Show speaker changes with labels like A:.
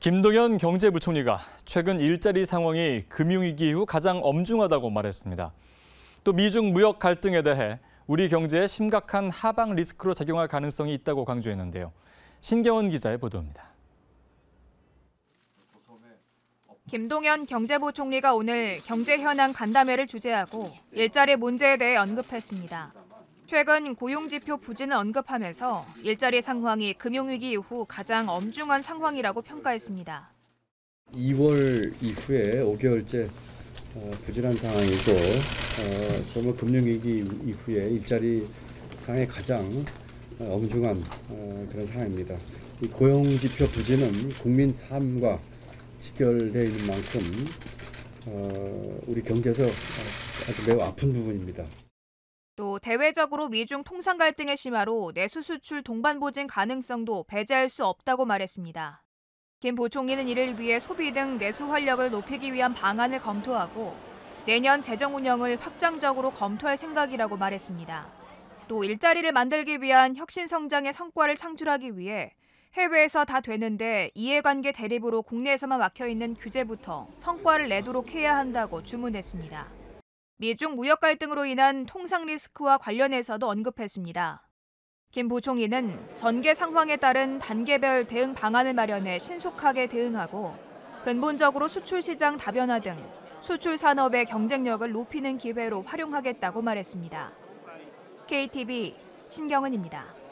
A: 김동연 경제부총리가 최근 일자리 상황이 금융위기 이후 가장 엄중하다고 말했습니다. 또 미중 무역 갈등에 대해 우리 경제에 심각한 하방 리스크로 작용할 가능성이 있다고 강조했는데요. 신경원 기자의 보도입니다.
B: 김동연 경제부총리가 오늘 경제 현안 간담회를 주재하고 일자리 문제에 대해 언급했습니다. 최근 고용지표 부진을 언급하면서 일자리 상황이 금융위기 이후 가장 엄중한 상황이라고 평가했습니다.
C: 2월 이후에 5개월째 어, 부진한 상황이고 어, 정말 금융위기 이후에 일자리 상황이 가장 어, 엄중한 어, 그런 상황입니다. 이 고용지표 부진은 국민 삶과 직결되어 있는 만큼 어, 우리 경제에서 어, 아주 매우 아픈 부분입니다.
B: 또 대외적으로 미중 통상 갈등의 심화로 내수 수출 동반 보진 가능성도 배제할 수 없다고 말했습니다. 김 부총리는 이를 위해 소비 등 내수 활력을 높이기 위한 방안을 검토하고 내년 재정 운영을 확장적으로 검토할 생각이라고 말했습니다. 또 일자리를 만들기 위한 혁신 성장의 성과를 창출하기 위해 해외에서 다 되는데 이해관계 대립으로 국내에서만 막혀 있는 규제부터 성과를 내도록 해야 한다고 주문했습니다. 미중 무역 갈등으로 인한 통상 리스크와 관련해서도 언급했습니다. 김 부총리는 전개 상황에 따른 단계별 대응 방안을 마련해 신속하게 대응하고 근본적으로 수출 시장 다변화 등 수출 산업의 경쟁력을 높이는 기회로 활용하겠다고 말했습니다. KTV 신경은입니다.